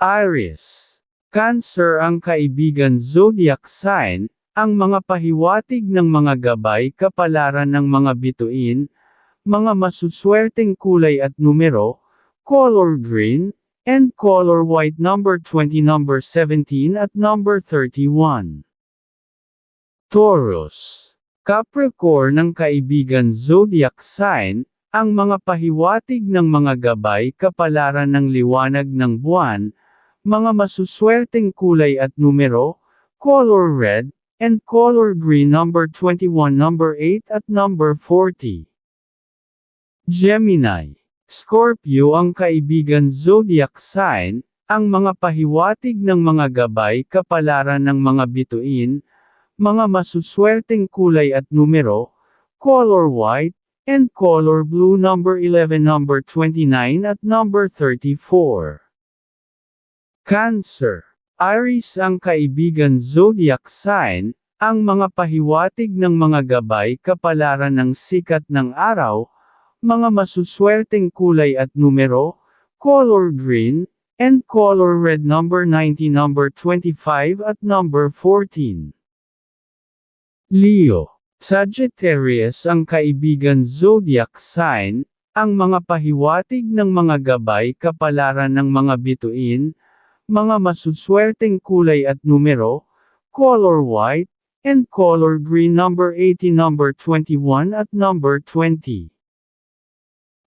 Aries. Cancer ang kaibigan zodiac sign, ang mga pahiwatig ng mga gabay kapalaran ng mga bituin, mga masuswerteng kulay at numero, color green, and color white number 20 number 17 at number 31. Taurus. Capricorn ng kaibigan zodiac sign, ang mga pahiwatig ng mga gabay kapalaran ng liwanag ng buwan, mga masuswerteng kulay at numero, color red, and color green number 21 number 8 at number 40. Gemini. Scorpio ang kaibigan zodiac sign, ang mga pahiwatig ng mga gabay kapalaran ng mga bituin, mga masuswerteng kulay at numero, color white, and color blue number 11 number 29 at number 34. Cancer. Aries ang kaibigan zodiac sign, ang mga pahiwatig ng mga gabay kapalaran ng sikat ng araw, mga masuswerteng kulay at numero, color green, and color red number 90 number 25 at number 14. Leo. Sagittarius ang kaibigan zodiac sign, ang mga pahiwatig ng mga gabay kapalaran ng mga bituin, mga masuswerteng kulay at numero, color white, and color green number 80 number 21 at number 20.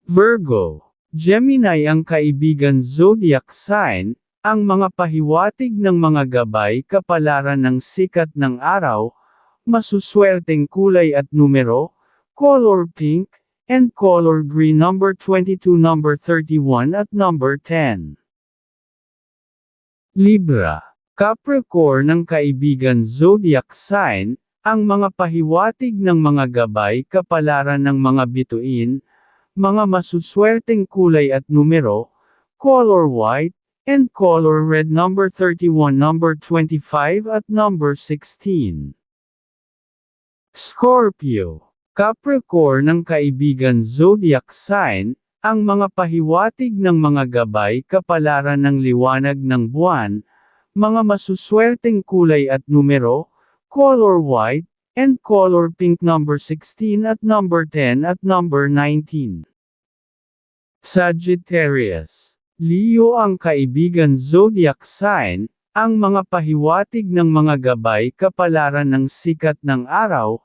Virgo. Gemini ang kaibigan zodiac sign, ang mga pahiwatig ng mga gabay kapalaran ng sikat ng araw, masuswerteng kulay at numero, color pink, and color green number 22 number 31 at number 10. Libra. Capricorn ng kaibigan zodiac sign, ang mga pahiwatig ng mga gabay kapalaran ng mga bituin, mga masuswerteng kulay at numero, color white, and color red number 31 number 25 at number 16. Scorpio. Capricorn ng kaibigan zodiac sign, ang mga pahiwatig ng mga gabay kapalaran ng liwanag ng buwan, mga masuswerteng kulay at numero, color white, and color pink number 16 at number 10 at number 19. Sagittarius. Leo ang kaibigan zodiac sign, ang mga pahiwatig ng mga gabay kapalaran ng sikat ng araw,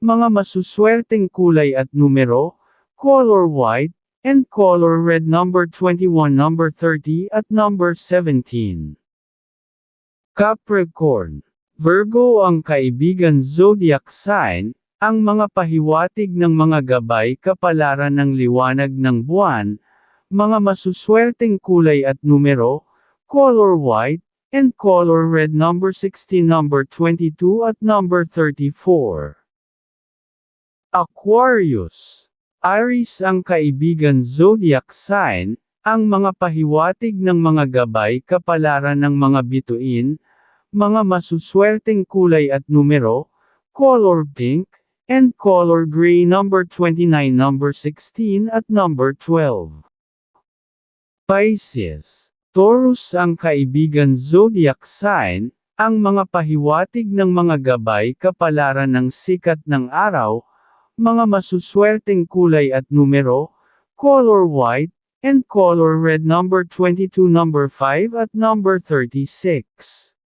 mga masuswerteng kulay at numero, color white, and color red number 21 number 30 at number 17. Capricorn. Virgo ang kaibigan zodiac sign, ang mga pahiwatig ng mga gabay kapalaran ng liwanag ng buwan, mga masuswerteng kulay at numero, color white, and color red number 16 number 22 at number 34. Aquarius. Aries ang kaibigan zodiac sign, ang mga pahiwatig ng mga gabay kapalaran ng mga bituin, mga masuswerteng kulay at numero, color pink, and color gray number 29 number 16 at number 12. Pisces. Taurus ang kaibigan zodiac sign, ang mga pahiwatig ng mga gabay kapalaran ng sikat ng araw, mga masuswerteng kulay at numero, color white, and color red number 22 number 5 at number 36.